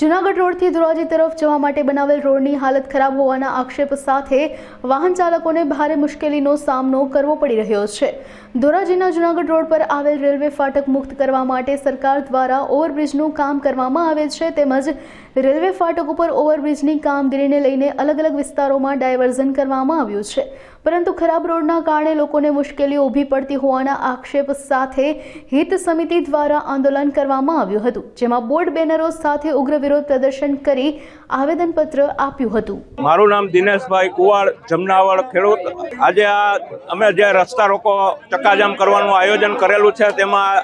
જૂનાગઢ રોડથી ધોરાજી તરફ જવા માટે બનાવેલ રોડની હાલત ખરાબ હોવાના આક્ષેપ સાથે વાહન ચાલકોને ભારે મુશ્કેલીનો સામનો કરવો પડી રહ્યો છે. ધોરાજીના જૂનાગઢ રોડ પર આવેલ રેલવે ફાટક મુક્ત કરવા માટે સરકાર દ્વારા ઓવરબ્રિજનું કામ કરવામાં આવે છે તેમજ રેલવે ફાટક ઉપર ઓવરબ્રિજની કામગીરીને લઈને અલગ અલગ વિસ્તારોમાં ડાયવર્ઝન કરવામાં આવ્યું છે. પરંતુ ખરાબ રોડના કારણે લોકોને મુશ્કેલીઓ ઊભી પડતી હોવાના આક્ષેપ સાથે હિત સમિતિ દ્વારા આંદોલન કરવામાં આવ્યું હતું, જેમાં બોર્ડ બેનરો સાથે ઉગ્ર વિરોધ પ્રદર્શન કરી આવેદનપત્ર આપ્યું હતું. મારું નામ દિનેશભાઈ કુવાડ, જમનાવળ ખેડૂત. આજે આ અમે જે રસ્તા રોકો ચક્કાજામ કરવાનું આયોજન કરેલું છે, તેમાં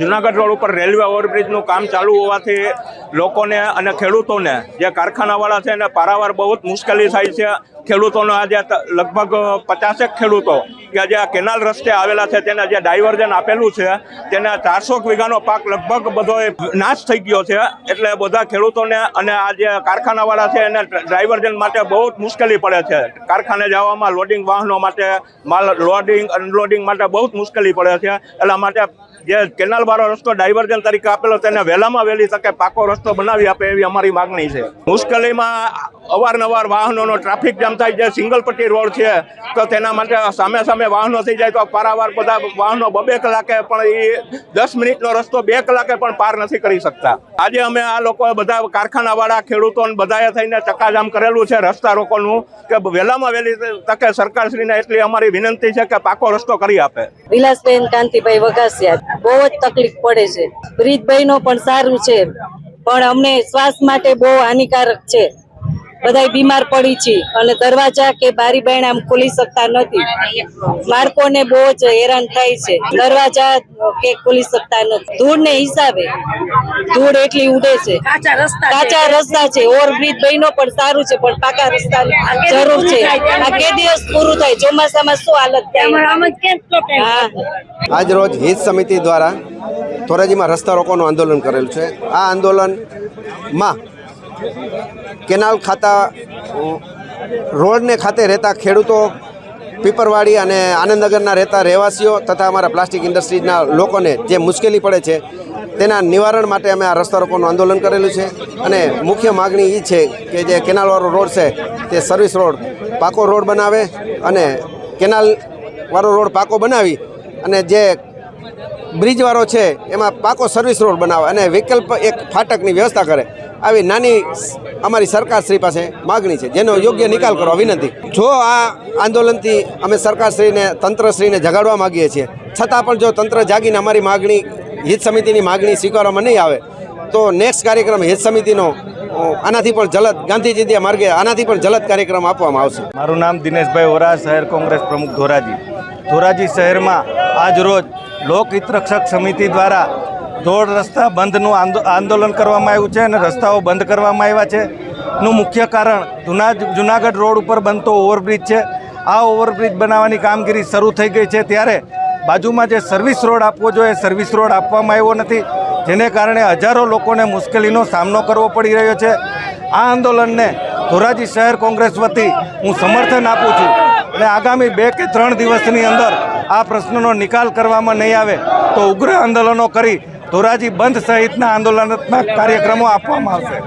જુનાગઢ રોડ ઉપર રેલવે ઓવરબ્રિજનું કામ ચાલુ હોવાથી લોકોને અને ખેડૂતોને, જે કારખાનાવાળા છે એને પારાવાર બહુ જ મુશ્કેલી થાય છે. ખેડૂતોનો આજે લગભગ પચાસેક ખેડૂતો કે જે આ કેનાલ રસ્તે આવેલા છે, તેને જે ડાયવર્ઝન આપેલું છે, તેને ચારસો વીઘાનો પાક લગભગ બધો નાશ થઈ ગયો છે. એટલે બધા ખેડૂતોને અને આ જે કારખાનાવાળા છે, એને ડ્રાઈવર્જન માટે બહુ જ મુશ્કેલી પડે છે. કારખાને જવામાં લોડિંગ વાહનો માટે, માલ લોડિંગ, અનલોડિંગ માટે બહુ જ મુશ્કેલી પડે છે. એટલા માટે જે કેનાલ વાળો રસ્તો ડાયવર્જન તરીકે આપેલો તેને વહેલામાં વહેલી તકે પાકો રસ્તો બનાવી આપે એવી અમારી માગણી છે. મુશ્કેલીમાં અવારનવાર વાહનોનો ટ્રાફિક જામ થાય છે સિંગલ પટ્ટી રોડ છે, તો તેના માટે સામે સામે વાહનો થઈ જાય તો પારાવાર બધા વાહનો બબે કલાકે પણ એ દસ મિનિટનો રસ્તો બે કલાકે પણ પાર નથી કરી શકતા. આજે અમે આ લોકો બધા કારખાનાવાળા ખેડૂતોને બધાએ થઈને ચક્કાજામ કરેલું છે રસ્તા રોકોનું કે વહેલામાં વહેલી તકે સરકારશ્રીને એટલી અમારી વિનંતી છે કે પાકો રસ્તો કરી આપે. વિલાસબેન કાંતિભાઈ વઘાસિયા. બહુ જ તકલીફ પડે છે. બ્રિજભાઈ નો પણ સારું છે. પણ અમને શ્વાસ માટે બહુ હાનિકારક છે. બધા બીમાર પડી છે અને દરવાજા કે બારી બેન આમ ખોલી શકતા નથી. બાળકોને બહુ જ હેરાન થાય છે. દરવાજા કે ખોલી શકતા નથી. ધૂળ ને હિસાબે ધૂળ એટલી ઉડે છે. કાચા રસ્તા છે. ઓવરબ્રિજ બહેનો પણ સારું છે પણ પાકા રસ્તા જરૂર છે. આ કે દિવસ પૂરું થાય? ચોમાસામાં શું હાલત થાય? હા. આજ રોજ હિત સમિતિ દ્વારા ધોરાજીમાં રસ્તા રોકોનું આંદોલન કરેલું છે. આ આંદોલનમાં કેનાલ ખાતા, રોડને ખાતે રહેતા ખેડૂતો, પીપરવાડી અને આનંદનગરના રહેતા રહેવાસીઓ તથા અમારા પ્લાસ્ટિક ઇન્ડસ્ટ્રીઝના લોકોને જે મુશ્કેલી પડે છે, તેના નિવારણ માટે અમે આ રસ્તા રોકોનું આંદોલન કરેલું છે. અને મુખ્ય માગણી એ છે કે જે કેનાલવાળો રોડ છે, તે સર્વિસ રોડ, પાકો રોડ બનાવે અને કેનાલવાળો રોડ પાકો બનાવી અને જે બ્રિજવાળો છે, એમાં પાકો સર્વિસ રોડ બનાવે અને વિકલ્પ એક ફાટકની વ્યવસ્થા કરે. આવી નાની અમારી સરકારશ્રી પાસે માગણી છે, જેનો યોગ્ય નિકાલ કરવા વિનંતી. જો આ આંદોલનથી અમે સરકારશ્રીને તંત્રશ્રીને જગાડવા માગીએ છીએ, છતાં પણ જો તંત્ર જાગીને અમારી માગણી, હિત સમિતિની માગણી સ્વીકારવામાં નહીં આવે, તો નેક્સ્ટ કાર્યક્રમ હિત સમિતિનો આનાથી પણ જલદ ગાંધીજી માર્ગે આનાથી પણ જલદ કાર્યક્રમ આપવામાં આવશે. મારું નામ દિનેશભાઈ ઓરા શહેર કોંગ્રેસ પ્રમુખ ધોરાજી. ધોરાજી શહેરમાં આજ રોજ લોકહિત રક્ષક સમિતિ દ્વારા ધોળ રસ્તા બંધનું આંદોલન કરવામાં આવ્યું છે અને રસ્તાઓ બંધ કરવામાં આવ્યા છે. નું મુખ્ય કારણ જુના જુનાગઢ રોડ ઉપર બનતો ઓવરબ્રિજ છે. આ ઓવરબ્રિજ બનાવવાની કામગીરી શરૂ થઈ ગઈ છે ત્યારે બાજુમાં જે સર્વિસ રોડ આપવો જોઈએ સર્વિસ રોડ આપવામાં આવ્યો નથી. જેને કારણે હજારો લોકોને મુશ્કેલીનો સામનો કરવો પડી રહ્યો છે. આ આંદોલનને ધોરાજી શહેર કોંગ્રેસ વતી હું સમર્થન આપું છું. અને આગામી બે કે ત્રણ દિવસની અંદર આ પ્રશ્નનો નિકાલ કરવામાં નહીં આવે તો ઉગ્ર આંદોલનો કરી ધોરાજી બંધ સહિતના આંદોલનાત્મક કાર્યક્રમો આપવામાં આવશે.